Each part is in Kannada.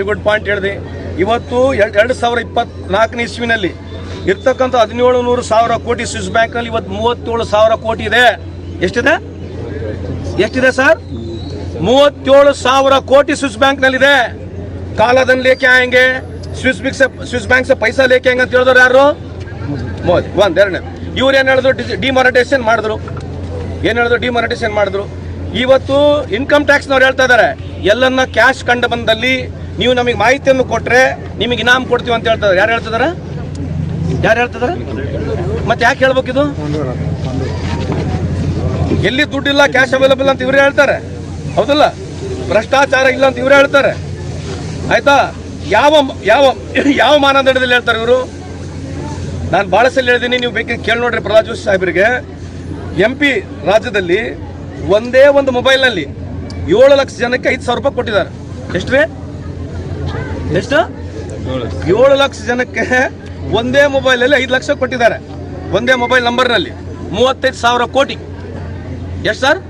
ವೆರಿ ಗುಡ್ ಪಾಯಿಂಟ್ ಹೇಳಿದೆ. ಇವತ್ತು ಎರಡು ಎರಡು ಸಾವಿರ ಇಪ್ಪತ್ನಾಲ್ಕನೇ ಇಸ್ವಿನಲ್ಲಿ ಇರ್ತಕ್ಕಂಥ ಹದಿನೇಳು ನೂರು ಸಾವಿರ ಕೋಟಿ ಸ್ವಿಸ್ ಬ್ಯಾಂಕ್ನಲ್ಲಿ ಇವತ್ತು ಮೂವತ್ತೇಳು ಸಾವಿರ ಕೋಟಿ ಇದೆ. ಎಷ್ಟಿದೆ? ಎಷ್ಟಿದೆ ಸರ್? ಮೂವತ್ತೇಳು ಸಾವಿರ ಕೋಟಿ ಸ್ವಿಸ್ ಬ್ಯಾಂಕ್ನಲ್ಲಿದೆ ಕಾಲದಲ್ಲಿ ಲೇಖೆ ಆಯಂಗೆ ಸ್ವಿಸ್ ಬಿಕ್ಸ್ ಸ್ವಿಸ್ ಬ್ಯಾಂಕ್ ಸೆ ಪೈಸಾ ಲೇಕೆ ಆಯಂಗೆ ಅಂತ ಹೇಳಿದ್ರು ಯಾರು? ಮೋದಿ. ಒಂದು, ಎರಡನೇ. ಇವ್ರು ಏನು ಹೇಳಿದ್ರು? ಡಿಮಾನಿಟೈಸೇಷನ್ ಮಾಡಿದ್ರು. ಏನು ಹೇಳಿದ್ರು? ಡಿಮಾನಿಟೈಸೇಷನ್ ಮಾಡಿದ್ರು. ಇವತ್ತು ಇನ್ಕಮ್ ಟ್ಯಾಕ್ಸ್ನವ್ರು ಹೇಳ್ತಾ ಇದ್ದಾರೆ ಎಲ್ಲನ್ನ ಕ್ಯಾಶ್ ಕಂಡು ಬಂದಲ್ಲಿ ನೀವು ನಮಗೆ ಮಾಹಿತಿಯನ್ನು ಕೊಟ್ರೆ ನಿಮಗೆ ಇನಾಮ್ ಕೊಡ್ತೀವಿ ಅಂತ ಹೇಳ್ತಾರೆ. ಯಾರು ಹೇಳ್ತಿದಾರ ಯಾರು ಹೇಳ್ತಿದಾರ ಮತ್ತೆ ಯಾಕೆ ಹೇಳ್ಬೇಕಿದು ಎಲ್ಲಿ ದುಡ್ಡಿಲ್ಲ ಕ್ಯಾಶ್ ಅವೈಲಬಲ್ ಅಂತ ಇವ್ರು ಹೇಳ್ತಾರೆ. ಹೌದಲ್ಲ? ಭ್ರಷ್ಟಾಚಾರ ಇಲ್ಲ ಅಂತ ಇವ್ರು ಹೇಳ್ತಾರೆ. ಆಯ್ತಾ? ಯಾವ ಯಾವ ಯಾವ ಮಾನದಂಡದಲ್ಲಿ ಹೇಳ್ತಾರೆ ಇವರು? ನಾನು ಭಾಳ ಸಲ ಹೇಳಿದ್ದೀನಿ ನೀವು ಬೇಕಿದ್ರೆ ಕೇಳಿ ನೋಡ್ರಿ ಪ್ರಹ್ಲಾದ್ ಜೋಶಿ ಸಾಹೇಬರಿಗೆ. ಎಂ ಪಿ ರಾಜ್ಯದಲ್ಲಿ ಒಂದೇ ಒಂದು ಮೊಬೈಲ್ನಲ್ಲಿ ಏಳು ಲಕ್ಷ ಜನಕ್ಕೆ ಐದು ಸಾವಿರ ರೂಪಾಯಿ ಕೊಟ್ಟಿದ್ದಾರೆ. ಎಷ್ಟು ರೀ ಎಷ್ಟು? ಏಳು ಲಕ್ಷ ಜನಕ್ಕೆ ಒಂದೇ ಮೊಬೈಲಲ್ಲಿ ಐದು ಲಕ್ಷ ಕೊಟ್ಟಿದ್ದಾರೆ. ಒಂದೇ ಮೊಬೈಲ್ ನಂಬರ್ನಲ್ಲಿ. ಮೂವತ್ತೈದು ಸಾವಿರ ಕೋಟಿ. ಎಷ್ಟು ಸರ್?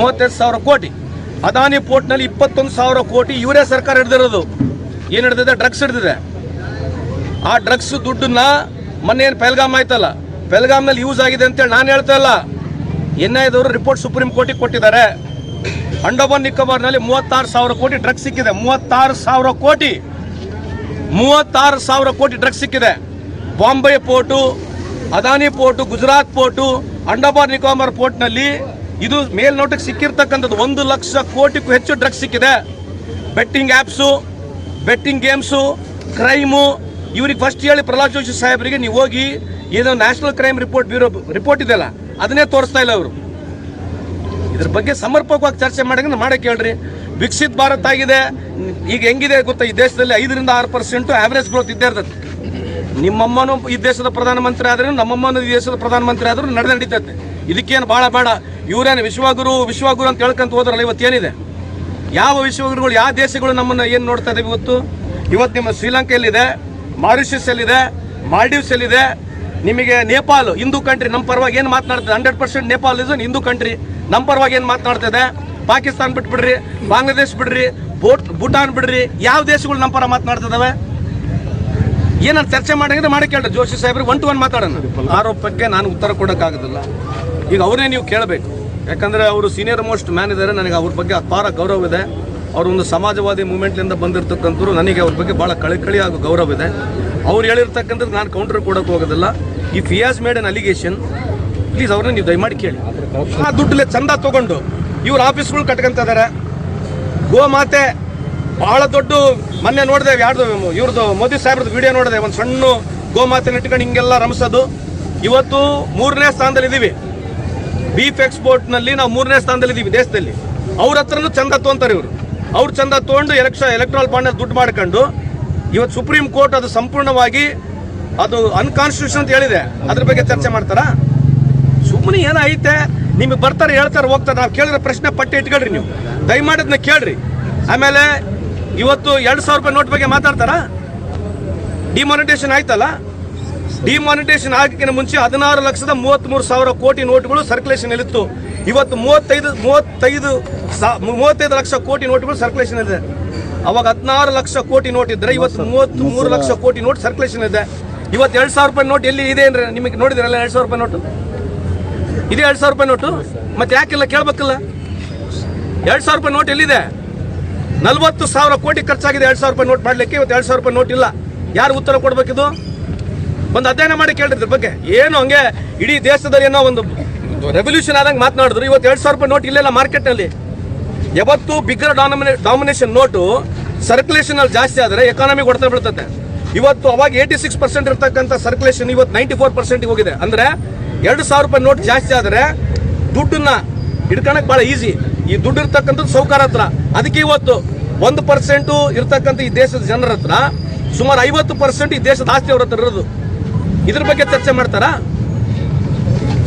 ಮೂವತ್ತೈದು ಸಾವಿರ ಕೋಟಿ. ಅದಾನಿ ಪೋರ್ಟ್ನಲ್ಲಿ ಇಪ್ಪತ್ತೊಂದು ಸಾವಿರ ಕೋಟಿ ಇವರೇ ಸರ್ಕಾರ ಹಿಡಿದಿರೋದು. ಏನು ಹಿಡಿದಿದೆ? ಡ್ರಗ್ಸ್ ಹಿಡಿದಿದೆ. ಆ ಡ್ರಗ್ಸ್ ದುಡ್ಡನ್ನ ಮೊನ್ನೆ ಏನು ಪೆಲ್ಗಾಮ್ ಆಯ್ತಲ್ಲ ಪೆಲ್ಗಾಮ್ನಲ್ಲಿ ಯೂಸ್ ಆಗಿದೆ ಅಂತೇಳಿ ನಾನು ಹೇಳ್ತಾ ಇಲ್ಲ. ಎನ್ ಐದವರು ರಿಪೋರ್ಟ್ ಸುಪ್ರೀಂ ಕೋರ್ಟಿಗೆ ಕೊಟ್ಟಿದ್ದಾರೆ. ಅಂಡಮಾನ್ ನಿಕೋಬಾರ್ನಲ್ಲಿ ಮೂವತ್ತಾರು ಸಾವಿರ ಕೋಟಿ ಡ್ರಗ್ಸ್ ಸಿಕ್ಕಿದೆ. ಮೂವತ್ತಾರು ಸಾವಿರ ಕೋಟಿ. ಮೂವತ್ತಾರು ಸಾವಿರ ಕೋಟಿ ಡ್ರಗ್ಸ್ ಸಿಕ್ಕಿದೆ. Bombay port, Adani port, Gujarat port, Andaman Nicobar ಪೋರ್ಟ್ನಲ್ಲಿ ಇದು ಮೇಲ್ನೋಟಕ್ಕೆ ಸಿಕ್ಕಿರ್ತಕ್ಕಂಥದ್ದು ಒಂದು ಲಕ್ಷ ಕೋಟಿಗೂ ಹೆಚ್ಚು ಡ್ರಗ್ಸ್ ಸಿಕ್ಕಿದೆ. Betting apps, betting games, crime, ಇವ್ರಿಗೆ ಫಸ್ಟ್ ಹೇಳಿ ಪ್ರಹ್ಲಾದ್ ಜೋಶಿ ಸಾಹೇಬರಿಗೆ ನೀವು ಹೋಗಿ ಏನೋ national crime report bureau report ಇದೆಯಲ್ಲ, ಅದನ್ನೇ ತೋರಿಸ್ತಾ ಇಲ್ಲ ಅವರು. ಇದ್ರ ಬಗ್ಗೆ ಸಮರ್ಪಕವಾಗಿ ಚರ್ಚೆ ಮಾಡಿ ಮಾಡಕ್ಕೆ ಹೇಳ್ರಿ ವಿಕಸಿತ ಭಾರತ ಆಗಿದೆ. ಈಗ ಹೆಂಗಿದೆ ಗೊತ್ತಾ? ಈ ದೇಶದಲ್ಲಿ ಐದರಿಂದ ಆರು ಪರ್ಸೆಂಟ್ ಆವರೇಜ್ ಗ್ರೋತ್ ಇದ್ದೇ ಇರ್ತದೆ. ನಿಮ್ಮಮ್ಮನೂ ಈ ದೇಶದ ಪ್ರಧಾನಮಂತ್ರಿ ಆದ್ರೆ, ನಮ್ಮಮ್ಮನ ಈ ದೇಶದ ಪ್ರಧಾನಮಂತ್ರಿ ಆದ್ರೂ ನಡೆದು ನಡೀತೈತೆ ಇದಕ್ಕೇನು ಭಾಳ ಬೇಡ. ಇವರೇನು ವಿಶ್ವಗುರು ವಿಶ್ವಗುರು ಅಂತ ಹೇಳ್ಕೊಂತ ಹೋದ್ರಲ್ಲ, ಇವತ್ತೇನಿದೆ? ಯಾವ ವಿಶ್ವಗುರುಗಳು, ಯಾವ ದೇಶಗಳು ನಮ್ಮನ್ನು ಏನು ನೋಡ್ತಾ ಇದಾವೆ ಇವತ್ತು? ಇವತ್ತು ನಿಮ್ಮ ಶ್ರೀಲಂಕೆಯಲ್ಲಿದೆ ಮಾರಿಷಸ್ ಮಾಲ್ಡೀವ್ಸಲ್ಲಿದೆ. ನಿಮಗೆ ನೇಪಾಲ್, ಹಿಂದೂ ಕಂಟ್ರಿ ನಮ್ಮ ಪರವಾಗಿ ಏನು ಮಾತನಾಡ್ತದೆ hundred percent Nepal is Hindu country ನಮ್ಮ ಪರವಾಗಿ ಏನು ಮಾತನಾಡ್ತಿದೆ? ಪಾಕಿಸ್ತಾನ ಬಿಟ್ಬಿಡ್ರಿ, ಬಾಂಗ್ಲಾದೇಶ್ ಬಿಡ್ರಿ, ಭೂಟ್ ಭೂಟಾನ್ ಬಿಡ್ರಿ, ಯಾವ ದೇಶಗಳು ನಮ್ಮ ಪರ ಮಾತನಾಡ್ತಿದ್ದಾವೆ ಏನಾದ್ರು ಚರ್ಚೆ ಮಾಡಿದ್ರೆ ಮಾಡಿ ಕೇಳ್ರಿ. ಜೋಶಿ ಸಾಹೇಬ್ರಿಗೆ ಒನ್ ಟು ಒನ್ ಮಾತಾಡೋಣ. ಆರೋಪಕ್ಕೆ ನಾನು ಉತ್ತರ ಕೊಡೋಕ್ಕಾಗೋದಿಲ್ಲ. ಈಗ ಅವರೇ ನೀವು ಕೇಳಬೇಕು. ಯಾಕಂದರೆ ಅವರು ಸೀನಿಯರ್ ಮೋಸ್ಟ್ ಮ್ಯಾನ್ ಇದ್ದಾರೆ ನನಗೆ ಅವ್ರ ಬಗ್ಗೆ ಅಪಾರ ಗೌರವ ಇದೆ. ಅವರು ಒಂದು ಸಮಾಜವಾದಿ ಮೂಮೆಂಟ್ನಿಂದ ಬಂದಿರತಕ್ಕಂಥವ್ರು ನನಗೆ ಅವ್ರ ಬಗ್ಗೆ ಭಾಳ ಕಳಕಳಿ ಹಾಗೂ ಗೌರವ ಇದೆ. ಅವ್ರು ಹೇಳಿರ್ತಕ್ಕಂಥದ್ದು ನಾನು ಕೌಂಟರ್ ಕೊಡೋಕೆ ಹೋಗೋದಿಲ್ಲ. If he has made an allegation please ಅವ್ರನ್ನ ನೀವು ದಯಮಾಡಿ ಕೇಳಿ. ಆ ದುಡ್ಡಲ್ಲೇ ಚಂದ ತಗೊಂಡು ಇವ್ರ ಆಫೀಸ್ಗಳು ಕಟ್ಕೊಂತ ಇದಾರೆ. ಗೋಮಾತೆ ಬಹಳ ದೊಡ್ಡ ಮೊನ್ನೆ ನೋಡಿದೆ, ಯಾರ್ದು ಇವ್ರದ್ದು ಮೋದಿ ಸಾಹೇಬ್ರದ್ದು ವಿಡಿಯೋ ನೋಡಿದೆ, ಒಂದು ಸಣ್ಣ ಗೋಮಾತೆ ಇಟ್ಕೊಂಡು ಹಿಂಗೆಲ್ಲ ರಮಿಸೋದು. ಇವತ್ತು ಮೂರನೇ ಸ್ಥಾನದಲ್ಲಿ ಇದೀವಿ. ಬೀಫ್ ಎಕ್ಸ್ಪೋರ್ಟ್ನಲ್ಲಿ ನಾವು ಮೂರನೇ ಸ್ಥಾನದಲ್ಲಿ ಇದೀವಿ ದೇಶದಲ್ಲಿ. ಅವ್ರ ಹತ್ರನೂ ಚಂದ ತೊಗೊಂತಾರೆ ಇವರು. ಅವ್ರು ಚಂದ ತೊಗೊಂಡು ಎಲೆಕ್ಷನ್ ಎಲೆಕ್ಟ್ರಲ್ ಬಾಂಡ್ ದುಡ್ಡು ಮಾಡ್ಕೊಂಡು ಇವತ್ತು ಸುಪ್ರೀಂ ಕೋರ್ಟ್ ಅದು ಸಂಪೂರ್ಣವಾಗಿ ಅದು ಅನ್ಕಾನ್ಸ್ಟಿಟ್ಯೂಷನ್ ಅಂತ ಹೇಳಿದೆ. ಅದ್ರ ಬಗ್ಗೆ ಚರ್ಚೆ ಮಾಡ್ತಾರಾ? ಸುಮ್ಮನೆ ಏನ ಐತೆ ನಿಮಗೆ ಬರ್ತಾರೆ, ಹೇಳ್ತಾರೆ, ಹೋಗ್ತಾರೆ. ನಾವು ಕೇಳಿದ್ರೆ ಪ್ರಶ್ನೆ ಪಟ್ಟಿ ಇಟ್ಕೊಳ್ರಿ ನೀವು. ದಯಮಾಡಿದ್ನ ಕೇಳ್ರಿ. ಆಮೇಲೆ ಇವತ್ತು ಎರಡು ಸಾವಿರ ರೂಪಾಯಿ ನೋಟ್ ಬಗ್ಗೆ ಮಾತಾಡ್ತಾರಾ? ಡಿಮಾನಿಟೇಷನ್ ಆಯ್ತಲ್ಲ? ಡಿಮಾನಿಟೇಷನ್ ಆಗಕ್ಕಿಂತ ಮುಂಚೆ ಹದಿನಾರು ಲಕ್ಷದ ಮೂವತ್ತ್ಮೂರು ಸಾವಿರ ಕೋಟಿ ನೋಟುಗಳು ಸರ್ಕ್ಯುಲೇಷನ್ ಇತ್ತು ಇವತ್ತು ಮೂವತ್ತೈದು ಮೂವತ್ತೈದು ಸಾ- ಮೂವತ್ತೈದು ಲಕ್ಷ ಕೋಟಿ ನೋಟುಗಳು ಸರ್ಕ್ಯುಲೇಷನ್ ಇದೆ ಅವಾಗ ಹದಿನಾರು ಲಕ್ಷ ಕೋಟಿ ನೋಟ್ ಇದ್ರೆ ಇವತ್ತು ಮೂವತ್ತ್ ಮೂರು ಲಕ್ಷ ಕೋಟಿ ನೋಟ್ ಸರ್ಕ್ಯುಲೇಷನ್ ಇದೆ. ಇವತ್ತು ಎರಡು ಸಾವಿರ ರೂಪಾಯಿ ನೋಟ್ ಎಲ್ಲಿ ಇದೆ ಅಂದ್ರೆ ನಿಮಗೆ ನೋಡಿದ್ರಲ್ಲ ಎರಡು ಸಾವಿರ ರೂಪಾಯಿ ನೋಟು? ಇದೆ ಎರಡು ಸಾವಿರ ರೂಪಾಯಿ ನೋಟು. ಮತ್ತೆ ಯಾಕಿಲ್ಲ ಕೇಳಬೇಕಲ್ಲ? ಎರಡು ಸಾವಿರ ರೂಪಾಯಿ ನೋಟ್ ಎಲ್ಲಿದೆ? ನಲ್ವತ್ತು ಸಾವಿರ ಕೋಟಿ ಖರ್ಚಾಗಿದೆ ಎರಡು ಸಾವಿರ ರೂಪಾಯಿ ನೋಟ್ ಮಾಡ್ಲಿಕ್ಕೆ, ಇವತ್ತು ಎರಡು ಸಾವಿರ ರೂಪಾಯಿ ನೋಟ್ ಇಲ್ಲ. ಯಾರು ಉತ್ತರ ಕೊಡ್ಬೇಕಿದು ಒಂದು ಅಧ್ಯಯನ ಮಾಡಿ ಕೇಳ್ರಿ ಇದ್ರ ಬಗ್ಗೆ. ಏನು ಹಂಗೆ ಇಡೀ ದೇಶದಲ್ಲಿ ಏನೋ ಒಂದು ರೆವಲ್ಯೂಷನ್ ಆದಂಗೆ ಮಾತನಾಡಿದ್ರು. ಇವತ್ತು ಎರಡು ಸಾವಿರ ರೂಪಾಯಿ ನೋಟ್ ಇಲ್ಲೆಲ್ಲ ಮಾರ್ಕೆಟ್ನಲ್ಲಿ. ಯಾವತ್ತು bigger domina domination note circulation ಅಲ್ಲಿ ಜಾಸ್ತಿ ಆದರೆ ಎಕಾನಮಿ ಹೊಡೆತ ಬೀಳ್ತದೆ ಇವತ್ತು ಅವಾಗ ಏಯ್ಟಿ ಸಿಕ್ಸ್ ಪರ್ಸೆಂಟ್ ಇರ್ತಕ್ಕಂಥ ಸರ್ಕ್ಯುಲೇಷನ್ ಇವತ್ತು ನೈಂಟಿ ಫೋರ್ ಪರ್ಸೆಂಟ್ ಹೋಗಿದೆ. ಅಂದ್ರೆ ಎರಡು ಸಾವಿರ ರೂಪಾಯಿ ನೋಟ್ ಜಾಸ್ತಿ ಆದರೆ ದುಡ್ಡನ್ನ ಹಿಡ್ಕೊಳಕ್ ಭಾಳ ಈಸಿ ಈ ದುಡ್ಡು ಇರ್ತಕ್ಕಂಥದ್ದು ಸೌಕಾರ ಹತ್ರ. ಅದಕ್ಕೆ ಇವತ್ತು ಒಂದು ಪರ್ಸೆಂಟು ಇರ್ತಕ್ಕಂಥ ಈ ದೇಶದ ಜನರ ಹತ್ರ ಸುಮಾರು ಐವತ್ತು ಪರ್ಸೆಂಟ್ ಈ ದೇಶದ ಆಸ್ತಿ ಅವ್ರ ಹತ್ರ ಇರೋದು. ಇದ್ರ ಬಗ್ಗೆ ಚರ್ಚೆ ಮಾಡ್ತಾರಾ?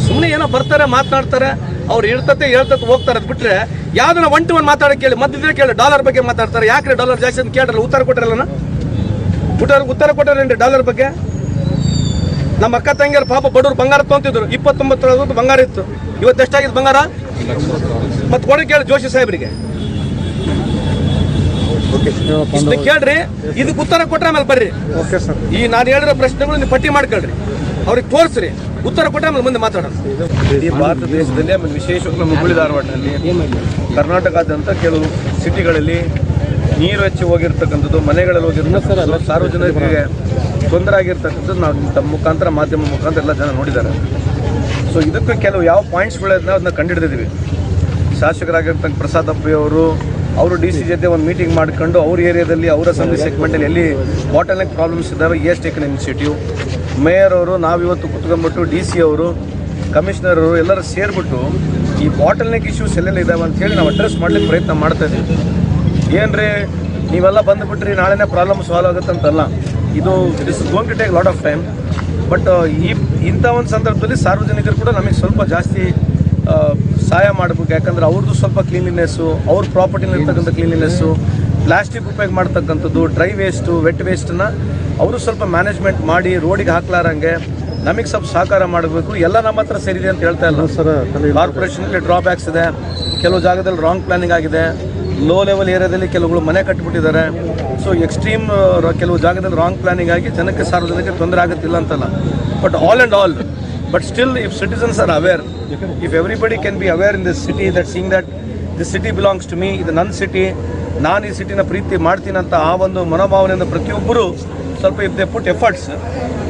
ಸುಮ್ಮನೆ ಏನೋ ಬರ್ತಾರೆ, ಮಾತನಾಡ್ತಾರೆ, ಅವ್ರು ಇರ್ತತೆ ಹೇಳ್ತತೆ, ಹೋಗ್ತಾರೆ. ಅದು ಬಿಟ್ರೆ ಯಾವ್ದನ್ನ ಒನ್ ಟು ಒನ್ ಮಾತಾಡಕ್ಕೆ ಕೇಳಿ ಮದ್ದಿದ್ರೆ ಕೇಳಿ ಡಾಲರ್ ಬಗ್ಗೆ ಮಾತಾಡ್ತಾರೆ. ಯಾಕ್ರಿ ಡಾಲರ್ ಜಾಸ್ತಿ ಅಂತ ಕೇಳ್ರಲ್ಲ, ಉತ್ತರ ಕೊಟ್ಟರಲ್ಲ ಉತ್ತರ ಉತ್ತರ ಕೊಟ್ಟರೇನ್ರಿ ಡಾಲರ್ ಬಗ್ಗೆ? ನಮ್ಮ ಅಕ್ಕ ತಂಗಿಯರು ಪಾಪ ಬಡವರು ಬಂಗಾರ ತೊಗೊಂತಿದ್ರು. ಇಪ್ಪತ್ತೊಂಬತ್ತು ಬಂಗಾರ ಇತ್ತು. ಇವತ್ತು ಎಷ್ಟಾಗಿದ್ದು ಬಂಗಾರ? ಮತ್ತೆ ಕೊಡಿ ಕೇಳಿ ಜೋಶಿ ಸಾಹೇಬರಿಗೆ. ಕೇಳ್ರಿ ಇದಕ್ಕೆ ಉತ್ತರ ಕೊಟ್ಟರೆ ಆಮೇಲೆ ಬರ್ರಿ. Okay sir. ಈ ನಾನು ಹೇಳಿರೋ ಪ್ರಶ್ನೆಗಳು ನೀವು ಪಟ್ಟಿ ಮಾಡ್ಕೊಳ್ರಿ. ಅವ್ರಿಗೆ ತೋರಿಸ್ರಿ. ಉತ್ತರ ಕೊಟ್ಟರೆ ಆಮೇಲೆ ಮುಂದೆ ಮಾತಾಡೋಣ. ಇಡೀ ಭಾರತ ದೇಶದಲ್ಲಿ ಆಮೇಲೆ ವಿಶೇಷವಾಗಿ ನಮ್ಮ ಹುಬ್ಬಳ್ಳಿ ಧಾರವಾಡನಲ್ಲಿ ಕರ್ನಾಟಕದಂಥ ಕೆಲವು ಸಿಟಿಗಳಲ್ಲಿ ನೀರು ಹೆಚ್ಚಿ ಹೋಗಿರ್ತಕ್ಕಂಥದ್ದು ಮನೆಗಳಲ್ಲಿ ಹೋಗಿರ್ತಕ್ಕಂಥದ್ದು ಸಾರ್ವಜನಿಕರಿಗೆ ತೊಂದರೆ ಆಗಿರ್ತಕ್ಕಂಥದ್ದು ನಾವು ತಮ್ಮ ಮುಖಾಂತರ, ಮಾಧ್ಯಮ ಮುಖಾಂತರ ಎಲ್ಲ ಜನ ನೋಡಿದ್ದಾರೆ. ಸೊ ಇದಕ್ಕೆ ಕೆಲವು ಯಾವ ಪಾಯಿಂಟ್ಸ್ಗಳನ್ನ ಅದನ್ನ ಕಂಡುಹಿಡಿದಿದ್ದೀವಿ. ಶಾಸಕರಾಗಿರ್ತಕ್ಕ ಪ್ರಸಾದ್ ಅಪ್ಪಿ ಅವರು ಅವರು ಡಿ ಸಿ ಜೊತೆ ಒಂದು ಮೀಟಿಂಗ್ ಮಾಡ್ಕೊಂಡು ಅವ್ರ ಏರಿಯಾದಲ್ಲಿ, ಅವರ ಅಸೆಂಬ್ಲಿ ಸೆಗ್ಮೆಂಟಲ್ಲಿ ಎಲ್ಲಿ ಬಾಟಲ್ ನೆಕ್ ಪ್ರಾಬ್ಲಮ್ಸ್ ಇದ್ದಾವೆ ಎಸ್ ಟೇಕನ್ ಇನಿಷಿಯೇಟಿವ್ ಮೇಯರ್ ಅವರು ನಾವಿವತ್ತು ಕುತ್ಕೊಂಡ್ಬಿಟ್ಟು ಡಿ ಸಿ ಅವರು ಕಮಿಷನರ್ ಅವರು ಎಲ್ಲರೂ ಸೇರಿಬಿಟ್ಟು ಈ ಬಾಟಲ್ ನೆಕ್ ಇಶ್ಯೂಸ್ ಎಲ್ಲೆಲ್ಲ ಇದ್ದಾವೆ ಅಂತ ಹೇಳಿ ನಾವು ಅಡ್ರೆಸ್ ಮಾಡ್ಲಿಕ್ಕೆ ಪ್ರಯತ್ನ ಮಾಡ್ತಾ ಇದ್ದೀವಿ ಏನ್ರಿ, ನೀವೆಲ್ಲ ಬಂದುಬಿಟ್ರಿ, ನಾಳೆನೇ ಪ್ರಾಬ್ಲಮ್ ಸಾಲ್ವ್ ಆಗುತ್ತಂತಲ್ಲ ಇದು it is going to take lot of time but ಈ ಇಂಥ ಒಂದು ಸಂದರ್ಭದಲ್ಲಿ ಸಾರ್ವಜನಿಕರು ಕೂಡ ನಮಗೆ ಸ್ವಲ್ಪ ಜಾಸ್ತಿ ಸಹಾಯ ಮಾಡಬೇಕು. ಯಾಕಂದರೆ ಅವ್ರದ್ದು ಸ್ವಲ್ಪ ಕ್ಲೀನ್ಲಿನೆಸ್ಸು ಅವ್ರ ಪ್ರಾಪರ್ಟಿನಲ್ಲಿ ಇರ್ತಕ್ಕಂಥ ಕ್ಲೀನ್ಲಿನೆಸ್ಸು ಪ್ಲಾಸ್ಟಿಕ್ ಉಪಯೋಗ ಮಾಡ್ತಕ್ಕಂಥದ್ದು ಡ್ರೈ ವೇಸ್ಟು ವೆಟ್ ವೇಸ್ಟನ್ನ ಅವರು ಸ್ವಲ್ಪ ಮ್ಯಾನೇಜ್ಮೆಂಟ್ ಮಾಡಿ ರೋಡಿಗೆ ಹಾಕ್ಲಾರಂಗೆ ನಮಗೆ ಸ್ವಲ್ಪ ಸಹಕಾರ ಮಾಡಬೇಕು. ಎಲ್ಲ ನಮ್ಮ ಹತ್ರ ಸರಿದೆ ಅಂತ ಹೇಳ್ತಾ ಇಲ್ಲ. ಸರ್ ಕಾರ್ಪೊರೇಷನ್ಗೆ ಡ್ರಾಬ್ಯಾಕ್ಸ್ ಇದೆ. ಕೆಲವು ಜಾಗದಲ್ಲಿ ರಾಂಗ್ ಪ್ಲಾನಿಂಗ್ ಆಗಿದೆ. ಲೋ ಲೆವೆಲ್ ಏರಿಯಾದಲ್ಲಿ ಕೆಲವುಗಳು ಮನೆ ಕಟ್ಟಿಬಿಟ್ಟಿದ್ದಾರೆ ಸೊ ಎಕ್ಸ್ಟ್ರೀಮ್ ಕೆಲವು ಜಾಗದಲ್ಲಿ ರಾಂಗ್ ಪ್ಲಾನಿಂಗ್ ಆಗಿ ಜನಕ್ಕೆ ಸಾರ್ವಜನಿಕರಿಗೆ ತೊಂದರೆ ಆಗುತ್ತಿಲ್ಲ ಅಂತಲ್ಲ. But all and all but still if citizens are aware if everybody can be aware in this city that seeing that this city belongs to me ಇದು ನನ್ನ ಸಿಟಿ ನಾನು ಈ ಸಿಟಿನ ಪ್ರೀತಿ ಮಾಡ್ತೀನಂತ ಆ ಒಂದು ಮನೋಭಾವನೆಯಿಂದ ಪ್ರತಿಯೊಬ್ಬರು ಸ್ವಲ್ಪ ಇಫ್ ದೇ ಪುಟ್ ಎಫರ್ಟ್ಸ್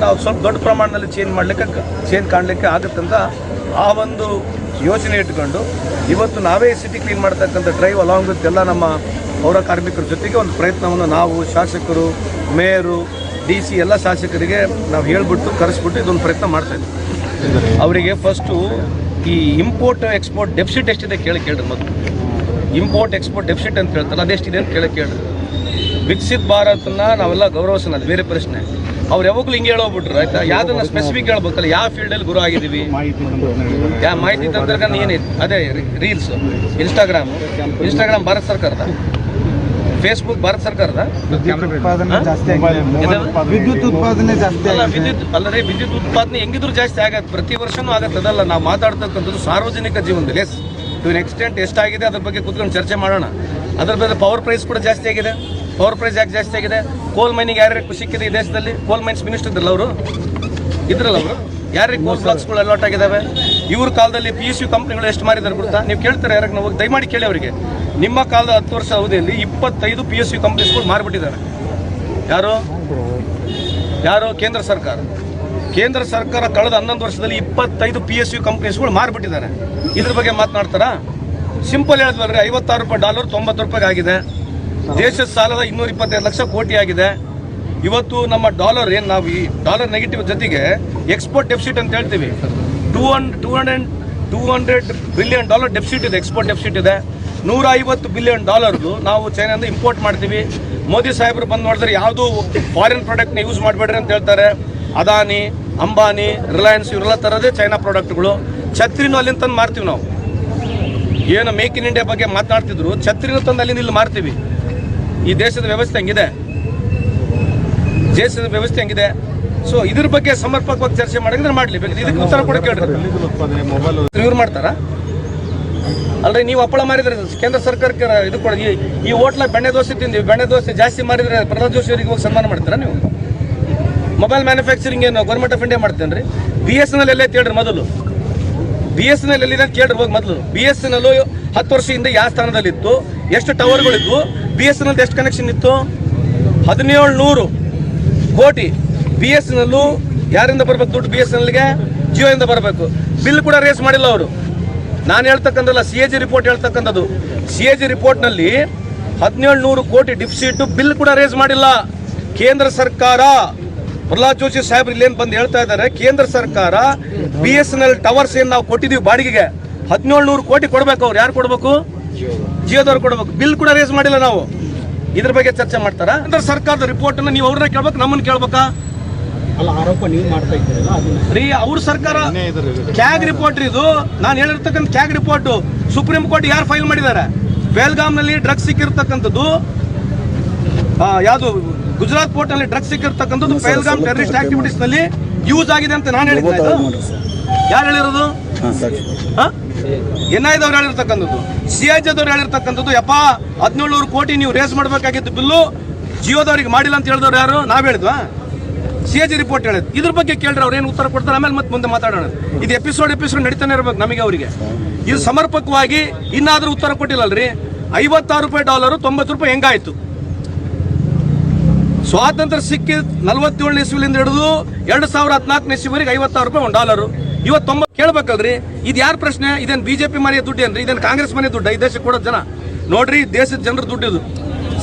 ನಾವು ಸ್ವಲ್ಪ ದೊಡ್ಡ ಪ್ರಮಾಣದಲ್ಲಿ ಚೇಂಜ್ ಮಾಡಲಿಕ್ಕೆ ಚೇಂಜ್ ಕಾಣಲಿಕ್ಕೆ ಆಗುತ್ತಂತ ಆ ಒಂದು ಯೋಚನೆ ಇಟ್ಕೊಂಡು, ಇವತ್ತು ನಾವೇ ಸಿಟಿ ಕ್ಲೀನ್ ಮಾಡ್ತಕ್ಕಂಥ ಡ್ರೈವ್ ಅಲಾಂಗ್ ವಿತ್ ಎಲ್ಲ ನಮ್ಮ ಪೌರ ಕಾರ್ಮಿಕರ ಜೊತೆಗೆ ಒಂದು ಪ್ರಯತ್ನವನ್ನು ನಾವು ಶಾಸಕರು, ಮೇಯರು, ಡಿ ಸಿ ಎಲ್ಲ ಶಾಸಕರಿಗೆ ನಾವು ಹೇಳ್ಬಿಟ್ಟು, ಕರೆಸ್ಬಿಟ್ಟು ಇದೊಂದು ಪ್ರಯತ್ನ ಮಾಡ್ತಾ ಇದ್ದೀವಿ ಅವರಿಗೆ ಫಸ್ಟು ಈ ಇಂಪೋರ್ಟ್ ಎಕ್ಸ್ಪೋರ್ಟ್ ಡೆಫಿಸಿಟ್ ಎಷ್ಟಿದೆ ಕೇಳಿ ಕೇಳಿರಿ ಮೊದಲು. ಇಂಪೋರ್ಟ್ ಎಕ್ಸ್ಪೋರ್ಟ್ ಡೆಫಿಸಿಟ್ ಅಂತ ಹೇಳ್ತಾರೆ ಅದೆಷ್ಟಿದೆ ಅಂತ ಕೇಳಿ ಕೇಳ್ರಿ. ವಿಕಸಿತ್ ಭಾರತನ ನಾವೆಲ್ಲ ಗೌರವಿಸೋಣ ಅದು ಬೇರೆ ಪ್ರಶ್ನೆ. ಅವ್ರು ಯಾವಾಗಲೂ ಹಿಂಗೆ ಹೇಳೋಗ್ಬಿಟ್ರು, ಆಯ್ತಾ? ಯಾವ್ದನ್ನ ಸ್ಪೆಸಿಫಿಕ್ ಹೇಳ್ಬೇಕಲ್ಲ, ಯಾವ ಫೀಲ್ಡಲ್ಲಿ ಗುರು ಆಗಿದ್ದೀವಿ? ಯಾವ ಮಾಹಿತಿ ತಂತ್ರಜ್ಞಾನ ಏನಿದೆ ಅದೇ ರೀಲ್ಸ್ ಇನ್ಸ್ಟಾಗ್ರಾಮ್ ಇನ್ಸ್ಟಾಗ್ರಾಮ್ ಭಾರತ ಸರ್ಕಾರದ. ಫೇಸ್ಬುಕ್ ಭಾರತ ಸರ್ಕಾರದ? ಉತ್ಪಾದನೆ ಜಾಸ್ತಿ? ವಿದ್ಯುತ್ ಉತ್ಪಾದನೆ ಜಾಸ್ತಿ ಅಲ್ಲ ವಿದ್ಯುತ್ ಅಲ್ಲದೆ ವಿದ್ಯುತ್ ಉತ್ಪಾದನೆ ಹೆಂಗಿದ್ರು ಜಾಸ್ತಿ ಆಗತ್ತೆ. ಪ್ರತಿ ವರ್ಷನೂ ಆಗತ್ತೆ. ಅದಲ್ಲ ನಾವು ಮಾತಾಡ್ತಕ್ಕಂಥದ್ದು ಸಾರ್ವಜನಿಕ ಜೀವನದಲ್ಲಿ. ಎಸ್ ಟು ಎನ್ ಎಕ್ಸ್ಟೆಂಟ್ ಎಷ್ಟಾಗಿದೆ ಅದ್ರ ಬಗ್ಗೆ ಕೂತ್ಕೊಂಡು ಚರ್ಚೆ ಮಾಡೋಣ. ಅದ್ರ ಬಗ್ಗೆ ಪವರ್ ಪ್ರೈಸ್ ಕೂಡ ಜಾಸ್ತಿ ಆಗಿದೆ. ಪವರ್ ಪ್ರೈಸ್ ಯಾಕೆ ಜಾಸ್ತಿ ಆಗಿದೆ? ಕೋಲ್ ಮೈನಿಂಗ್ ಯಾರ್ಯಾರು ಸಿಕ್ಕಿದೆ ಈ ದೇಶದಲ್ಲಿ? ಕೋಲ್ ಮೈನ್ಸ್ ಮಿನಿಸ್ಟರ್ ಇದ್ರಲ್ಲ ಅವರು? ಇದ್ರಲ್ಲ ಅವರು? ಯಾರಿಗೆ ಕೋಲ್ ಬ್ಲಾಕ್ಸ್ಗಳು ಅಲಾಟ್ ಆಗಿದ್ದಾವೆ ಇವ್ರ ಕಾಲದಲ್ಲಿ ಪಿ ಯು ಕಂಪ್ನಿಗಳು ಎಷ್ಟು ಮಾರಿದ್ದಾರೆ ಗೊತ್ತಾ? ನೀವು ಕೇಳ್ತಾರೆ ಯಾರಿಗೆ ನಾವು ದಯಮಾಡಿ ಕೇಳಿ ಅವರಿಗೆ. ನಿಮ್ಮ ಕಾಲದ ಹತ್ತು ವರ್ಷ ಅವಧಿಯಲ್ಲಿ ಇಪ್ಪತ್ತೈದು ಪಿ ಎಸ್ ಯು ಕಂಪ್ನೀಸ್ಗಳು ಮಾರಿಬಿಟ್ಟಿದ್ದಾರೆ. ಯಾರು? ಯಾರು? ಕೇಂದ್ರ ಸರ್ಕಾರ. ಕೇಂದ್ರ ಸರ್ಕಾರ ಕಳೆದ ಹನ್ನೊಂದು ವರ್ಷದಲ್ಲಿ ಇಪ್ಪತ್ತೈದು ಪಿ ಎಸ್ ಯು ಕಂಪ್ನೀಸ್ಗಳು ಮಾರ್ಬಿಟ್ಟಿದ್ದಾರೆ. ಇದ್ರ ಬಗ್ಗೆ ಮಾತನಾಡ್ತಾರಾ? ಸಿಂಪಲ್ ಹೇಳಿದ್ವಲ್ರಿ ಐವತ್ತಾರು ರೂಪಾಯಿ ಡಾಲರ್ ತೊಂಬತ್ತು ರೂಪಾಯಿ ಆಗಿದೆ. ದೇಶದ ಸಾಲದ ಇನ್ನೂರ ಇಪ್ಪತ್ತೈದು ಲಕ್ಷ ಕೋಟಿ ಆಗಿದೆ. ಇವತ್ತು ನಮ್ಮ ಡಾಲರ್ ಏನು ನಾವು ಈ ಡಾಲರ್ ನೆಗೆಟಿವ್ ಜೊತೆಗೆ ಎಕ್ಸ್ಪೋರ್ಟ್ ಡೆಫಿಸಿಟ್ ಅಂತ ಹೇಳ್ತೀವಿ. Two hund two hundred two hundred billion dollar deficit ಇದೆ ಎಕ್ಸ್ಪೋರ್ಟ್ ಡೆಫಿಸಿಟ್ ಇದೆ. ನೂರ ಐವತ್ತು ಬಿಲಿಯನ್ ಡಾಲರ್ದು ನಾವು ಚೈನಾದಿಂದ ಇಂಪೋರ್ಟ್ ಮಾಡ್ತೀವಿ. ಮೋದಿ ಸಾಹೇಬರು ಬಂದು ನೋಡಿದ್ರೆ ಯಾವುದು ಫಾರಿನ್ ಪ್ರಾಡಕ್ಟ್ನ ಯೂಸ್ ಮಾಡಬೇಡ್ರಿ ಅಂತ ಹೇಳ್ತಾರೆ. ಅದಾನಿ ಅಂಬಾನಿ ರಿಲಯನ್ಸ್ ಇವರೆಲ್ಲ ಥರದೇ ಚೈನಾ ಪ್ರಾಡಕ್ಟ್ಗಳು ಛತ್ರಿನೂ ಅಲ್ಲಿಂದ ತಂದು ಮಾರ್ತೀವಿ ನಾವು. ಏನು ಮೇಕ್ ಇನ್ ಇಂಡಿಯಾ ಬಗ್ಗೆ ಮಾತನಾಡ್ತಿದ್ರು ಛತ್ರಿನೂ ತಂದು ಅಲ್ಲಿಂದ ಇಲ್ಲಿ ಮಾರ್ತೀವಿ. ಈ ದೇಶದ ವ್ಯವಸ್ಥೆ ಹೆಂಗಿದೆ. ದೇಶದ ವ್ಯವಸ್ಥೆ ಹೆಂಗಿದೆ. ಸೊ ಇದ್ರ ಬಗ್ಗೆ ಸಮರ್ಪಕವಾಗಿ ಚರ್ಚೆ ಮಾಡಿದ್ರೆ ಮಾಡಲಿ. ಬೇಕು ಇದಕ್ಕೆ ಉತ್ತರ ಕೂಡ ಕೇಳ್ರಿ. ಉತ್ಪಾದನೆ ಮೊಬೈಲ್ ಇವ್ರು ಮಾಡ್ತಾರಾ? ಅಲ್ರಿ, ನೀವು ಹಪ್ಪಳ ಮಾಡಿದ್ರೆ ಕೇಂದ್ರ ಸರ್ಕಾರಕ್ಕೆ ಇದು ಕೊಡಿ. ಈ ಹೋಟ್ಲ ಬೆಣ್ಣೆ ದೋಸೆ ತಿಂದಿವಿ, ಬೆಣ್ಣೆ ದೋಸೆ ಜಾಸ್ತಿ ಮಾಡಿದ್ರೆ ಪ್ರಹ್ಲಾದ್ ಜೋಶಿ ಅವರಿಗೆ ಹೋಗಿ ಸನ್ಮಾನ ಮಾಡ್ತೀರಾ ನೀವು? ಮೊಬೈಲ್ ಮ್ಯಾನುಫ್ಯಾಕ್ಚರಿಂಗ್ ಏನು ಗೌರ್ಮೆಂಟ್ ಆಫ್ ಇಂಡಿಯಾ ಮಾಡ್ತೇನೆ ರೀ ಬಿ ಎಸ್ ಎನ್ ಎಲ್ ಎಲ್ಲೇ ಕೇಳ್ರಿ ಮೊದಲು. ಬಿ ಎಸ್ ಎನ್ ಎಲ್ ಎಲ್ಲಿದೆ ಕೇಳ್ರಿ ಹೋಗಿ ಮೊದಲು. ಬಿ ಎಸ್ ಎನ್ ಎಲ್ ಹತ್ತು ವರ್ಷದಿಂದ ಯಾವ ಸ್ಥಾನದಲ್ಲಿತ್ತು? ಎಷ್ಟು ಟವರ್ಗಳಿದ್ವು? ಬಿ ಎಸ್ ಎನ್ ಎಲ್ ಎಷ್ಟು ಕನೆಕ್ಷನ್ ಇತ್ತು? ಹದಿನೇಳು ನೂರು ಕೋಟಿ. ಬಿ ಎಸ್ ಎನ್ ಎಲ್ ಯಾರಿಂದ ಬರ್ಬೇಕು ದುಡ್ಡು? ಬಿ ಎಸ್ ಎನ್ ಎಲ್ಗೆ ಜಿಯೋ ಇಂದ ಬರಬೇಕು. ಬಿಲ್ ಕೂಡ ರೇಸ್ ಮಾಡಿಲ್ಲ ಅವರು. ನಾನು ಹೇಳ್ತಕ್ಕಂಥಲ್ಲ ಸಿ ಎ ಜಿ ರಿಪೋರ್ಟ್ ಹೇಳ್ತಕ್ಕಂಥದ್ದು. ಸಿ ಎ ಜಿ ರಿಪೋರ್ಟ್ನಲ್ಲಿ ಹದಿನೇಳು ನೂರು ಕೋಟಿ ಡಿಫಿಸಿಟ್ ಬಿಲ್ ಕೂಡ ರೇಸ್ ಮಾಡಿಲ್ಲ. ಕೇಂದ್ರ ಸರ್ಕಾರ, ಪ್ರಹ್ಲಾದ್ ಜೋಶಿ ಸಾಹೇಬ್ರು ಇಲ್ಲೇನು ಬಂದು ಹೇಳ್ತಾ ಇದ್ದಾರೆ, ಕೇಂದ್ರ ಸರ್ಕಾರ B S N L towers ಏನು ನಾವು ಕೊಟ್ಟಿದ್ದೀವಿ ಬಾಡಿಗೆಗೆ, ಹದಿನೇಳು ನೂರು ಕೋಟಿ ಕೊಡಬೇಕು ಅವ್ರು. ಯಾರು ಕೊಡಬೇಕು? ಜಿಯೋದವ್ರು ಕೊಡಬೇಕು. ಬಿಲ್ ಕೂಡ ರೇಸ್ ಮಾಡಿಲ್ಲ ನಾವು. ಇದ್ರ ಬಗ್ಗೆ ಚರ್ಚೆ ಮಾಡ್ತಾರ? ಅಂದ್ರೆ ಸರ್ಕಾರದ ರಿಪೋರ್ಟ್ ಅನ್ನ ನೀವು ಅವ್ರನ್ನ ಕೇಳ್ಬೇಕು, ನಮ್ಮನ್ನು ಕೇಳ್ಬೇಕಾ? ಅಲ್ಲ ಆರೋಪ ನೀವು ಮಾಡ್ತಾ ಇದ್ದೀರಲ್ಲ ಅದನ್ನ ರೀ ಅವ್ರ ಸರ್ಕಾರ ಕ್ಯಾಗ್ ರಿಪೋರ್ಟ್ ಇದು. ನಾನು ಹೇಳಿರ್ತಕ್ಕಂಥ ಕ್ಯಾಗ್ ರಿಪೋರ್ಟ್ ಸುಪ್ರೀಂ ಕೋರ್ಟ್ ಯಾರು ಫೈಲ್ ಮಾಡಿದ್ದಾರೆ? ಬೆಲ್ಗಾಮ್ನಲ್ಲಿ ಡ್ರಗ್ಸ್ ಸಿಕ್ಕಿರ್ತಕ್ಕಂಥದ್ದು ಆ, ಯಾವುದು ಗುಜರಾತ್ ಪೋರ್ಟ್ನಲ್ಲಿ ಡ್ರಗ್ಸ್ ಸಿಕ್ಕಿರ್ತಕ್ಕಂಥದ್ದು ಬೆಲ್ಗಾಮ್ ಟೆರರಿಸ್ಟ್ ಆಕ್ಟಿವಿಟೀಸ್ನಲ್ಲಿ ಯೂಸ್ ಆಗಿದೆ ಅಂತ ನಾನು ಹೇಳಿದ್ದೆ ಯಾರು ಹೇಳಿರೋದು? ಎನ್ ಐದವ್ರು ಹೇಳಿರ್ತಕ್ಕಂಥದ್ದು ಸಿ ಐ ಜದವ್ರು ಹೇಳಿರ್ತಕ್ಕಂಥದ್ದು ಯಪ್ಪ ಹದಿನೇಳು ಕೋಟಿ ನೀವು ರೇಸ್ ಮಾಡಬೇಕಾಗಿದ್ದು ಬಿಲ್ಲು ಜಿಯೋದವ್ರಿಗೆ ಮಾಡಿಲ್ಲ ಅಂತ ಹೇಳಿದವ್ರು ಯಾರು? ನಾವು ಹೇಳಿದ್ವಾ? ಸಿ ಎ ಜಿ ರಿಪೋರ್ಟ್ ಹೇಳಿದ್ ಇದ್ರ ಬಗ್ಗೆ ಕೇಳಿದ್ರೆ ಅವ್ರು ಏನು ಉತ್ತರ ಕೊಡ್ತಾರೆ? ಆಮೇಲೆ ಮತ್ತೆ ಮುಂದೆ ಮಾತಾಡೋಣ. ಇದು ಎಪಿಸೋಡ್ ಎಪಿಸೋಡ್ ನಡೀತಾನೆ ಇರಬೇಕು ನಮಗೆ ಅವರಿಗೆ. ಇದು ಸಮರ್ಪಕವಾಗಿ ಇನ್ನಾದ್ರೂ ಉತ್ತರ ಕೊಟ್ಟಿಲ್ಲಲ್ರಿ? ಐವತ್ತಾರು ರೂಪಾಯಿ ಡಾಲರು ತೊಂಬತ್ತು ರೂಪಾಯಿ ಹೆಂಗಾಯ್ತು? ಸ್ವಾತಂತ್ರ್ಯ ಸಿಕ್ಕಿದ ನಲವತ್ತೇಳನೇ ಇಸ್ವಿಲಿಂದ ಹಿಡಿದು ಎರಡು ಸಾವಿರ ಹದಿನಾಲ್ಕನೇ ಇಸ್ವಿವರೆಗೆ ಐವತ್ತಾರು ರೂಪಾಯಿ ಒಂದು ಡಾಲರು ಇವತ್ತು ತೊಂಬತ್ತು ಕೇಳ್ಬೇಕಲ್ರಿ? ಇದು ಯಾರ ಪ್ರಶ್ನೆ? ಇದೇನು ಬಿಜೆಪಿ ಮನೆಯ ದುಡ್ಡು ಏನ್ರಿ? ಇದೇನು ಕಾಂಗ್ರೆಸ್ ಮನೆ ದುಡ್ಡು? ಈ ದೇಶಕ್ಕೆ ಕೊಡೋ ಜನ. ನೋಡ್ರಿ ದೇಶದ ಜನರ ದುಡ್ಡು ಇದು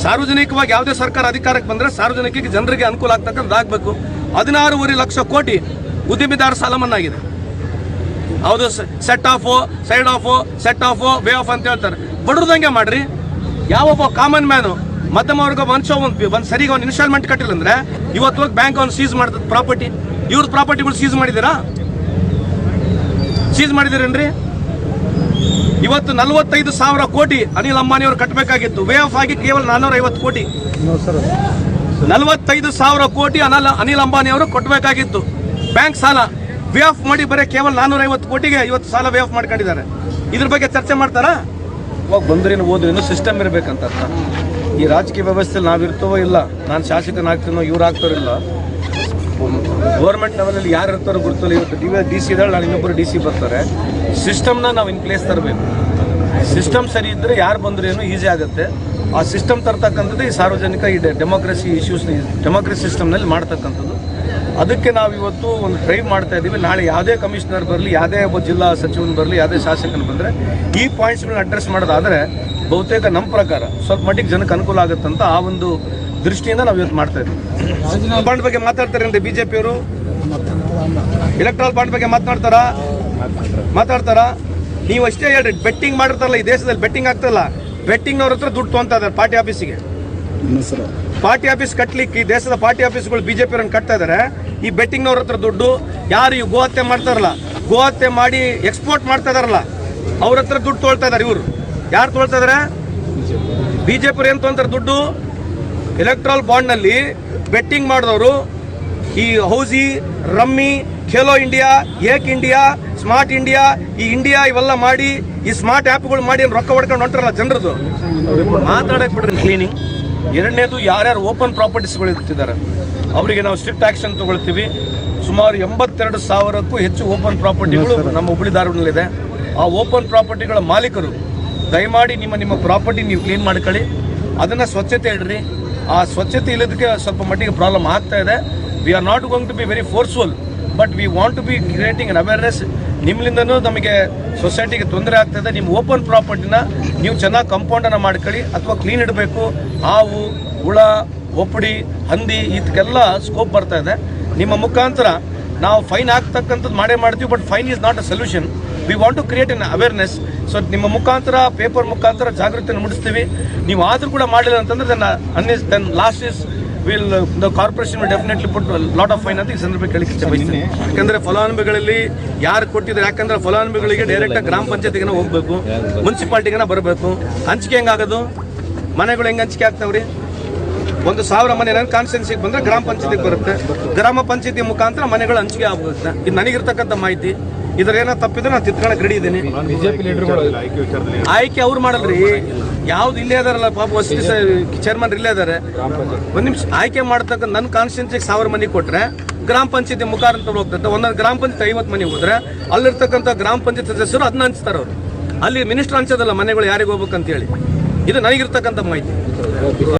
ಸಾರ್ವಜನಿಕವಾಗಿ ಯಾವುದೇ ಸರ್ಕಾರ ಅಧಿಕಾರಕ್ಕೆ ಬಂದ್ರೆ ಸಾರ್ವಜನಿಕ ಜನರಿಗೆ ಅನುಕೂಲ ಆಗ್ತಕ್ಕಂಥದ್ದು ಆಗ್ಬೇಕು. ಹದಿನಾರೂವರೆ ಲಕ್ಷ ಕೋಟಿ ಉದ್ದಿಮೆದಾರ ಸಾಲ ಮನ್ನಾ ಆಗಿದೆ ಹೌದು set off side off set off way off ಅಂತ ಹೇಳ್ತಾರೆ. ಬಡ್ರದಂಗೆ ಮಾಡ್ರಿ. ಯಾವೊಬ್ಬ ಕಾಮನ್ ಮ್ಯಾನು ಮಧ್ಯಮ ವರ್ಗ ಮನುಷ್ಯ ಒಂದು ಒಂದು ಸರಿಗೆ ಒಂದು ಇನ್ಸ್ಟಾಲ್ಮೆಂಟ್ ಕಟ್ಟಿಲ್ಲ ಅಂದ್ರೆ ಇವತ್ತು ಹೋಗಿ ಬ್ಯಾಂಕ್ ಅವ್ನು ಸೀಸ್ ಮಾಡ್ತದೆ ಪ್ರಾಪರ್ಟಿ ಇವ್ರ ಪ್ರಾಪರ್ಟಿಗಳು ಸೀಸ್ ಮಾಡಿದ್ದೀರಾ ಸೀಸ್ ಮಾಡಿದಿರೇನ್ರಿ? ಇವತ್ತು ನಲವತ್ತೈದು ಸಾವಿರ ಕೋಟಿ ಅನಿಲ್ ಅಂಬಾನಿ ಅವರು ಕಟ್ಟಬೇಕಾಗಿತ್ತು ವೇ ಆಫ್ ಆಗಿ ಕೇವಲ ನಾನ್ನೂರ ಐವತ್ತು ಕೋಟಿ ನಲವತ್ತೈದು ಸಾವಿರ ಕೋಟಿ ಅನಲ್ ಅನಿಲ್ ಅಂಬಾನಿ ಅವರು ಕೊಟ್ಟಬೇಕಾಗಿತ್ತು ಬ್ಯಾಂಕ್ ಸಾಲ ವೇ ಆಫ್ ಮಾಡಿ ಬರೀ ಕೇವಲ ನಾನ್ನೂರೈವತ್ತು ಕೋಟಿಗೆ ಇವತ್ತು ಸಾಲ ವೇ ಆಫ್ ಮಾಡ್ಕೊಂಡಿದ್ದಾರೆ. ಇದ್ರ ಬಗ್ಗೆ ಚರ್ಚೆ ಮಾಡ್ತಾರಾ? ಇವಾಗ ಬಂದ್ರೇನು ಓದ್ರೇನು ಸಿಸ್ಟಮ್ ಇರಬೇಕಂತ ಈ ರಾಜಕೀಯ ವ್ಯವಸ್ಥೆಯಲ್ಲಿ ನಾವಿರ್ತವೋ ಇಲ್ಲ, ನಾನು ಶಾಸಕನಾಗ್ತೀನೋ ಇವ್ರು ಆಗ್ತಾರೋ ಇಲ್ಲ. ಗೌರ್ಮೆಂಟ್ ಲೆವೆಲಲ್ಲಿ ಯಾರು ಇರ್ತಾರೋ ಗೊತ್ತಿಲ್ಲ, ಇವತ್ತು ಡಿ ಡಿ ಸಿ ಇದ್ದಾಳೆ, ನಾನು ಇನ್ನೊಬ್ಬರು ಡಿ ಸಿ ಬರ್ತಾರೆ. ಸಿಸ್ಟಮ್ನ ನಾವು ಇನ್ ಪ್ಲೇಸ್ ತರಬೇಕು. ಸಿಸ್ಟಮ್ ಸರಿ ಇದ್ದರೆ ಯಾರು ಬಂದ್ರೇನು ಈಸಿ ಆಗುತ್ತೆ. ಆ ಸಿಸ್ಟಮ್ ತರ್ತಕ್ಕಂಥದ್ದು ಈ ಸಾರ್ವಜನಿಕ ಈ ಡೆಮೋಕ್ರಸಿ ಇಶ್ಯೂಸ್ ಡೆಮೋಕ್ರಸಿ ಸಿಸ್ಟಮ್ನಲ್ಲಿ ಮಾಡ್ತಕ್ಕಂಥದ್ದು. ಅದಕ್ಕೆ ನಾವು ಇವತ್ತು ಒಂದು ಡ್ರೈವ್ ಮಾಡ್ತಾ ಇದ್ದೀವಿ ನಾಳೆ ಯಾವುದೇ ಕಮಿಷನರ್ ಬರಲಿ ಯಾವುದೇ ಒಬ್ಬ ಜಿಲ್ಲಾ ಸಚಿವನು ಬರಲಿ ಯಾವುದೇ ಶಾಸಕನು ಬಂದರೆ ಈ ಪಾಯಿಂಟ್ಸ್ಗಳನ್ನ ಅಡ್ರೆಸ್ ಮಾಡೋದಾದರೆ ಬಹುತೇಕ ನಮ್ಮ ಪ್ರಕಾರ ಸ್ವಲ್ಪ ಮಟ್ಟಿಗೆ ಜನಕ್ಕೆ ಅನುಕೂಲ ಆಗುತ್ತಂತ ಆ ಒಂದು ದೃಷ್ಟಿಯಿಂದ ನಾವು ಇವತ್ತು ಮಾಡ್ತಾ ಇದ್ದೀವಿ ಬಾಂಡ್ ಬಗ್ಗೆ ಮಾತಾಡ್ತಾರೆ ಬಿಜೆಪಿಯವರು. ಎಲೆಕ್ಟ್ರಾಲ್ ಬಾಂಡ್ ಬಗ್ಗೆ ಮಾತನಾಡ್ತಾರಾ ಮಾತಾಡ್ತಾರಾ? ನೀವು ಅಷ್ಟೇ ಹೇಳ್ರಿ ಬೆಟ್ಟಿಂಗ್ ಮಾಡಿರ್ತಾರಲ್ಲ ಈ ದೇಶದಲ್ಲಿ ಬೆಟ್ಟಿಂಗ್ ಆಗ್ತಲ್ಲ ಬೆಟ್ಟಿಂಗ್ನವ್ರ ಹತ್ರ ದುಡ್ಡು ತೊಗೊಂತಾ ಇದ್ದಾರೆ ಪಾರ್ಟಿ ಆಫೀಸಿಗೆ. ಪಾರ್ಟಿ ಆಫೀಸ್ ಕಟ್ಟಲಿಕ್ಕೆ ಈ ದೇಶದ ಪಾರ್ಟಿ ಆಫೀಸ್ಗಳು ಬಿಜೆಪಿ ಅವ್ರನ್ನ ಕಟ್ತಾ ಇದ್ದಾರೆ. ಈ ಬೆಟ್ಟಿಂಗ್ನವ್ರ ಹತ್ರ ದುಡ್ಡು ಯಾರು ಈ ಗೋಹತ್ಯೆ ಮಾಡ್ತಾರಲ್ಲ ಗೋಹತ್ಯೆ ಮಾಡಿ ಎಕ್ಸ್ಪೋರ್ಟ್ ಮಾಡ್ತಾ ಇದಾರಲ್ಲ ಅವ್ರ ಹತ್ರ ದುಡ್ಡು ತೊಳ್ತಾ ಇದಾರೆ ಇವರು. ಯಾರು ತೊಳ್ತಾ ಇದಾರೆ ಬಿಜೆಪಿ ಏನು ತೊಗೊಂತಾರೆ ದುಡ್ಡು? ಎಲೆಕ್ಟ್ರಾಲ್ ಬಾಂಡ್ನಲ್ಲಿ ಬೆಟ್ಟಿಂಗ್ ಮಾಡಿದವರು ಈ housie rummy Khelo India Ek India smart India ಈ ಇಂಡಿಯಾ ಇವೆಲ್ಲ ಮಾಡಿ ಈ ಸ್ಮಾರ್ಟ್ ಆ್ಯಪ್ಗಳು ಮಾಡಿ ರೊಕ್ಕ ಹೊಡ್ಕೊಂಡು ಹೊಂಟ್ರಲ್ಲ ಜನರದು? ಮಾತಾಡಕ್ ಬಿಡ್ರಿ ಕ್ಲೀನಿಂಗ್ ಎರಡನೇದು ಯಾರ್ಯಾರು ಓಪನ್ ಪ್ರಾಪರ್ಟೀಸ್ಗಳು ಇರ್ತಿದ್ದಾರೆ ಅವರಿಗೆ ನಾವು ಸ್ಟ್ರಿಕ್ಟ್ ಆಕ್ಷನ್ ತಗೊಳ್ತೀವಿ. ಸುಮಾರು ಎಂಬತ್ತೆರಡು ಸಾವಿರಕ್ಕೂ ಹೆಚ್ಚು ಓಪನ್ ಪ್ರಾಪರ್ಟಿಗಳು ನಮ್ಮ ಹುಬ್ಬಳ್ಳಿ ಧಾರವಾಡದಲ್ಲಿದೆ. ಆ ಓಪನ್ ಪ್ರಾಪರ್ಟಿಗಳ ಮಾಲೀಕರು ದಯಮಾಡಿ ನಿಮ್ಮ ನಿಮ್ಮ ಪ್ರಾಪರ್ಟಿ ನೀವು ಕ್ಲೀನ್ ಮಾಡ್ಕೊಳ್ಳಿ. ಅದನ್ನು ಸ್ವಚ್ಛತೆ ಇಡ್ರಿ. ಆ ಸ್ವಚ್ಛತೆ ಇಲ್ಲದಕ್ಕೆ ಸ್ವಲ್ಪ ಮಟ್ಟಿಗೆ ಪ್ರಾಬ್ಲಮ್ ಆಗ್ತಾ ಇದೆ. We are not going to be very forceful but we want to be creating an awareness ನಿಮ್ಮಿಂದನೂ ನಮಗೆ ಸೊಸೈಟಿಗೆ ತೊಂದರೆ ಆಗ್ತದೆ. ನಿಮ್ಮ ಓಪನ್ ಪ್ರಾಪರ್ಟಿನ ನೀವು ಚೆನ್ನಾಗಿ ಕಂಪೌಂಡನ್ನು ಮಾಡ್ಕೊಳ್ಳಿ. ಅಥವಾ ಕ್ಲೀನ್ ಇಡಬೇಕು. ಹಾವು, ಹುಳ, ಒಪ್ಪಡಿ, ಹಂದಿ ಇದಕ್ಕೆಲ್ಲ ಸ್ಕೋಪ್ ಬರ್ತಾ ಇದೆ. ನಿಮ್ಮ ಮುಖಾಂತರ ನಾವು ಫೈನ್ ಹಾಕ್ತಕ್ಕಂಥದ್ದು ಮಾಡೇ ಮಾಡ್ತೀವಿ. But fine is not a solution we want to create an awareness so ನಿಮ್ಮ ಮುಖಾಂತರ ಪೇಪರ್ ಮುಖಾಂತರ ಜಾಗೃತಿಯನ್ನು ಮುಡಿಸ್ತೀವಿ. ನೀವು ಆದರೂ ಕೂಡ ಮಾಡಿಲ್ಲ ಅಂತಂದ್ರೆ and is then last is will the corporation will definitely put lot of fine ಅಂತ ಈ ಸಂದರ್ಭ ಕೇಳಕ್ಕೆ ಬಯಸ್ತೀನಿ ಯಾಕಂದ್ರೆ ಫಲಾನುಭವಿಗಳಲ್ಲಿ ಯಾರು ಕೊಟ್ಟಿದ್ದಾರೆ? ಯಾಕಂದ್ರೆ ಫಲಾನುಭವಿಗಳಿಗೆ ಡೈರೆಕ್ಟ್ ಗ್ರಾಮ ಪಂಚಾಯತಿಗೆ ಹೋಗ್ಬೇಕು ಮುನ್ಸಿಪಾಲ್ಟಿಗೆ ಬರಬೇಕು. ಹಂಚಿಕೆ ಹೆಂಗಾಗೋದು? ಮನೆಗಳು ಹೆಂಗ್ ಹಂಚಿಕೆ ಆಗ್ತಾವ್ರಿ? ಒಂದು ಸಾವಿರ ಮನೆ ಬಂದರೆ ಬಂದ್ರೆ ಗ್ರಾಮ ಪಂಚಾಯತಿಗೆ ಬರುತ್ತೆ. ಗ್ರಾಮ ಪಂಚಾಯತಿ ಮುಖಾಂತರ ಮನೆಗಳು ಹಂಚಿಕೆ ಆಗುತ್ತೆ. ಇದು ನನಗಿರ್ತಕ್ಕಂಥ ಮಾಹಿತಿ. ಇದ್ರ ಏನೋ ತಪ್ಪಿದ್ರೆ ನಾನು ತಿದ್ಕೊಳಕ್ ರೆಡಿ ಇದ್ದೀನಿ. ಆಯ್ಕೆ ಅವ್ರು ಮಾಡಲ್ರಿ. ಯಾವ್ದು ಇಲ್ಲೇ ಅದಾರಲ್ಲ ಪಾಪ ವಸತಿ ಚೇರ್ಮನ್ ಇಲ್ಲೇ ಇದಾರೆ. ಒಂದ್ ನಿಮಿಷ ಆಯ್ಕೆ ಮಾಡ್ತಕ್ಕ ನನ್ನ ಕಾನ್ಸ್ಟಿಟ್ಯೂನ್ಸಿಗೆ ಸಾವಿರ ಮನೆ ಕೊಟ್ರೆ ಗ್ರಾಮ ಪಂಚಾಯತಿ ಮುಖಾಂತರ ಹೋಗ್ತದೆ ಒಂದೊಂದು ಗ್ರಾಮ ಪಂಚಾಯತ್ ಐವತ್ತು ಮನೆ ಹೋದ್ರೆ ಅಲ್ಲಿರ್ತಕ್ಕಂಥ ಗ್ರಾಮ ಪಂಚಾಯತ್ ಸದಸ್ಯರು ಅದನ್ನ ಹಂಚ್ತಾರೆ ಅವರು. ಅಲ್ಲಿ ಮಿನಿಸ್ಟರ್ ಹಂಚೋದಲ್ಲ ಮನೆಗಳು ಯಾರಿಗೆ ಹೋಗ್ಬೇಕಂತ ಹೇಳಿ. ಇದು ನನಗಿರ್ತಕ್ಕಂಥ ಮಾಹಿತಿ.